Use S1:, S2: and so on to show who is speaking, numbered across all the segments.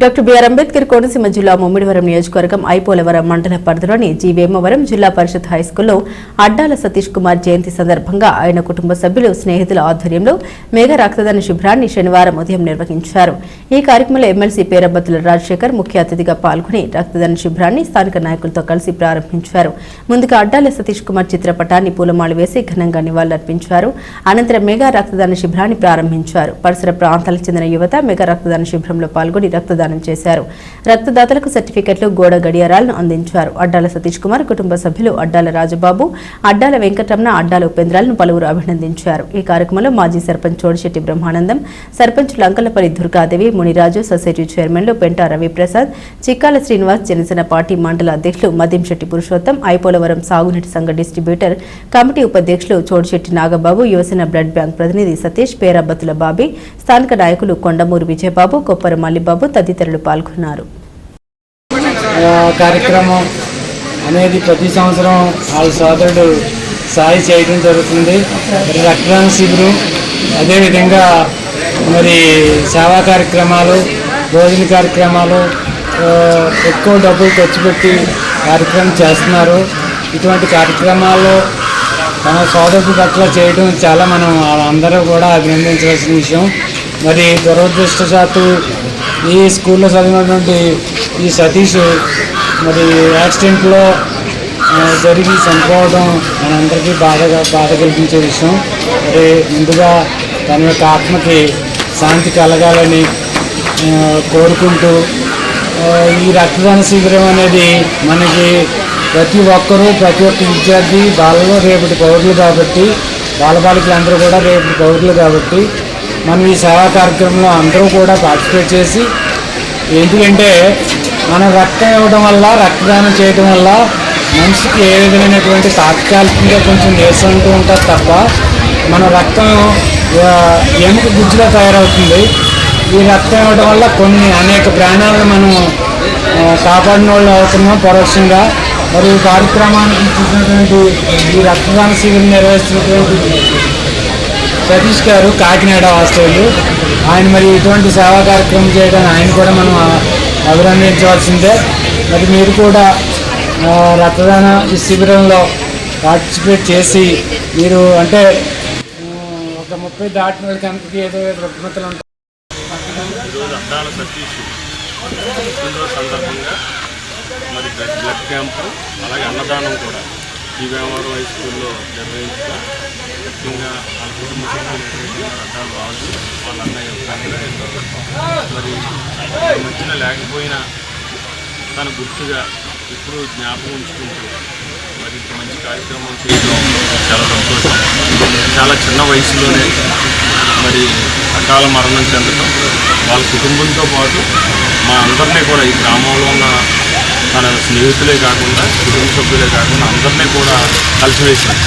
S1: Doctor B R Ambedkar Konaseema జిల్లా ముమ్మిడివరం నియోజకవర్గం ఐపోలవరం మండల పరిధిలోని జీవేమవరం జిల్లా పరిషత్ హైస్కూల్లో అడ్డాల సతీష్ కుమార్ జయంతి సందర్భంగా ఆయన కుటుంబ సభ్యులు స్నేహితుల ఆధ్వర్యంలో మేఘ రక్తదాన శిబిరాన్ని శనివారం ఉదయం నిర్వహించారు. ఈ కార్యక్రమంలో ఎమ్మెల్సీ పేరబత్తుల రాజశేఖర్ ముఖ్య అతిథిగా పాల్గొని రక్తదాన శిబిరాన్ని స్థానిక నాయకులతో కలిసి ప్రారంభించారు. ముందుగా అడ్డాల సతీష్ కుమార్ చిత్రపటాన్ని పూలమాలు వేసి ఘనంగా నివాళులర్పించారు. అనంతరం మెగా రక్తదాన శిబిరాన్ని ప్రారంభించారు. పరిసర ప్రాంతాలకు చెందిన యువత మెగా రక్తదాన శిబిరంలో పాల్గొని రక్తదాన చేశారు. రక్తదాతలకు సర్టిఫికెట్లు గోడ గడియారాలను అందించారు. అడ్డాల సతీష్ కుమార్ కుటుంబ సభ్యులు అడ్డాల రాజబాబు అడ్డాల వెంకటరమణ అడ్డాల ఉపేంద్రాలను పలువురు అభినందించారు. ఈ కార్యక్రమంలో మాజీ సర్పంచ్ చోడిశెట్టి బ్రహ్మానందం సర్పంచ్ లంకలపల్లి దుర్గాదేవి మునిరాజు సొసైటీ చైర్మన్లు పెంటా రవిప్రసాద్ చిక్కాల శ్రీనివాస్ జనసేన పార్టీ మండల అధ్యక్షులు మద్యంశెట్టి పురుషోత్తం ఐపోలవరం సాగునీటి సంఘ డిస్ట్రిబ్యూటర్ కమిటీ ఉపాధ్యక్షులు చోడిశెట్టి నాగబాబు యువసేన బ్లడ్ బ్యాంక్ ప్రతినిధి సతీష్ పేరాబత్తుల బాబీ స్థానిక నాయకులు కొండమూరు విజయబాబు కొప్పర మల్లిబాబు తదితరులు పాల్గొన్నారు.
S2: కార్యక్రమం అనేది ప్రతి సంవత్సరం వాళ్ళ సోదరుడు సాయి చేయడం జరుగుతుంది. రక్తదాన శిబిరం అదేవిధంగా మరి సేవా కార్యక్రమాలు భోజన కార్యక్రమాలు ఎక్కువ డబ్బులు ఖర్చు పెట్టి కార్యక్రమం చేస్తున్నారు. ఇటువంటి కార్యక్రమాల్లో మన సోదరుడి పట్ల చేయడం చాలా మనం అందరూ కూడా అభినందించవలసిన విషయం. మరి దురదృష్టశాత్తు ఈ స్కూల్లో చదివినటువంటి ఈ సతీష్ మరి యాక్సిడెంట్లో జరిగి చనిపోవడం మనందరికీ బాధగా బాధ కలిగించే విషయం. మరి ముందుగా తన యొక్క ఆత్మకి శాంతి కలగాలని కోరుకుంటూ ఈ రక్తదాన శిబిరం అనేది మనకి ప్రతి ఒక్కరూ ప్రతి ఒక్క విద్యార్థి బాలలో రేపటి పౌరులు కాబట్టి బాలబాలికలు అందరూ కూడా రేపటి పౌరులు కాబట్టి మనం ఈ సేవా కార్యక్రమంలో అందరూ కూడా పార్టిసిపేట్ చేసి ఎందుకంటే మనం రక్తం ఇవ్వడం వల్ల రక్తదానం చేయడం వల్ల మనిషికి ఏ విధమైనటువంటి తాత్కాలికంగా కొంచెం నీరసం ఉంటూ ఉంటుంది తప్ప మన రక్తం ఎముక గుజ్జుగా తయారవుతుంది. ఈ రక్తం ఇవ్వడం వల్ల కొన్ని అనేక ప్రాణాలను మనం కాపాడిన వాళ్ళు అవుతున్నాం పరోక్షంగా. మరి ఈ కార్యక్రమానికి చూసినటువంటి ఈ రక్తదాన శిబిరం నిర్వహిస్తున్నటువంటి సతీష్ గారు కాకినాడ వాస్తవ్యులు. ఆయన మరి ఇటువంటి సేవా కార్యక్రమం చేయడానికి ఆయన కూడా మనం అభినందించవలసిందే. మరి మీరు కూడా రక్తదాన శిబిరంలో పార్టిసిపేట్ చేసి మీరు అంటే ఒక ముప్పై దాటిన వాళ్ళకి అంతకి ఏదో రుగ్మతలు ఉంటాయి.
S3: సందర్భంగా మరి బ్లడ్ క్యాంపు అలాగే అన్నదానం కూడా ఈ వేమవరం హై స్కూల్లో నిర్వహించడం ముఖ్యంగా ఆ కుటుంబ సభ్యులు అద్దాలు రాజు వాళ్ళ అన్నయ్య మరి ఈ మధ్యన లేకపోయినా తన గుర్తుగా ఇప్పుడు జ్ఞాపకం ఉంచుకుంటూ మరి ఇంత మంచి కార్యక్రమం చేయడం చాలా సంతోషం. చాలా చిన్న వయసులోనే మరి అకాల మరణం చెందడం వాళ్ళ కుటుంబంతో పాటు మా అందరినీ కూడా ఈ గ్రామంలో ఉన్న తన స్నేహితులే కాకుండా కుటుంబ సభ్యులే కాకుండా అందరినీ కూడా కలిసివేశారు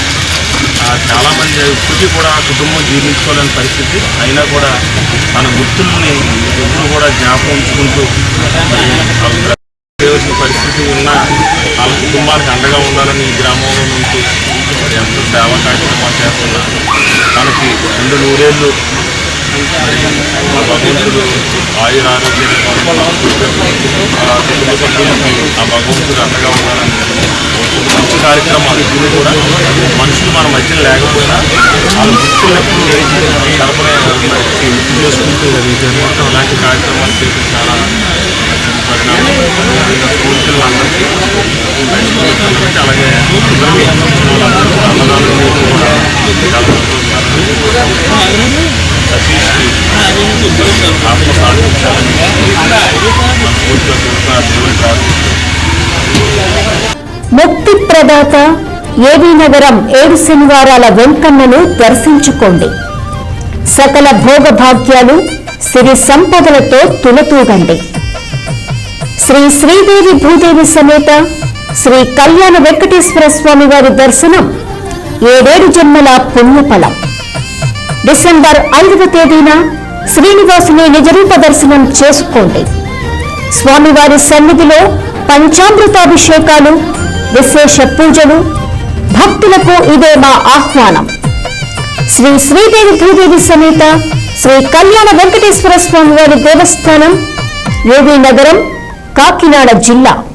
S3: చాలామంది ఇప్పటికీ కూడా ఆ కుటుంబం జీర్ణించుకోలేని పరిస్థితి. అయినా కూడా తన గుర్తుల్ని ఎప్పుడు కూడా జ్ఞాపకం ఉంచుకుంటూ చేయవలసిన పరిస్థితి ఉన్న వాళ్ళ కుటుంబానికి అండగా ఉండాలని ఈ గ్రామంలో నుంచి మరి ఎంతో సేవా కార్యక్రమాలు చేస్తున్నా తనకి రెండు నూరేళ్ళు మరి మా భగవంతుడు ఆయుర ఆరోగ్యాన్ని ఆ కుటుంబ సభ్యులకి ఆ భగవంతుడు అండగా ఉండాలని కోరుకుంటున్నాను. మంచి కార్యక్రమాలు ఇప్పుడు కూడా మనుషులు మన మధ్య లేకపోయినా వాళ్ళ గుర్తున్నప్పుడు సరఫరా గుర్తు చేసుకుంటూ అలాంటి కార్యక్రమాలు చేయడం చాలా మంచి పరిణామం స్కూల్ పిల్లలందరికీ హై స్కూల్ పిల్లలకి అలాగే పిల్లలు వాళ్ళందరికీ అన్నదానం చేయడం కూడా చాలా సంతోషకరం. సతీష్కి ఆత్మ సాధించాలని
S4: ముక్తి ప్రదాత ఏవీ నగరం ఏడు శనివారాల వెంకన్నను దర్శించుకోండి. సకల భోగభాగ్యాలు సిరి సంపదలతో తులతూగండి. శ్రీ శ్రీదేవి భూదేవి సమేత శ్రీ కళ్యాణ వెంకటేశ్వర స్వామి వారి దర్శనం ఏడేడు జన్మల పుణ్యఫలం. డిసెంబర్ ఐదవ తేదీన శ్రీనివాసుని నిజరూప దర్శనం చేసుకోండి. స్వామివారి సన్నిధిలో పంచామృతాభిషేకాలు విశేష పూజలు భక్తులకు ఇదే మా ఆహ్వానం. శ్రీ శ్రీదేవి భూదేవి సమేత శ్రీ కళ్యాణ వెంకటేశ్వర స్వామి వారి దేవస్థానం యోగి నగరం కాకినాడ జిల్లా.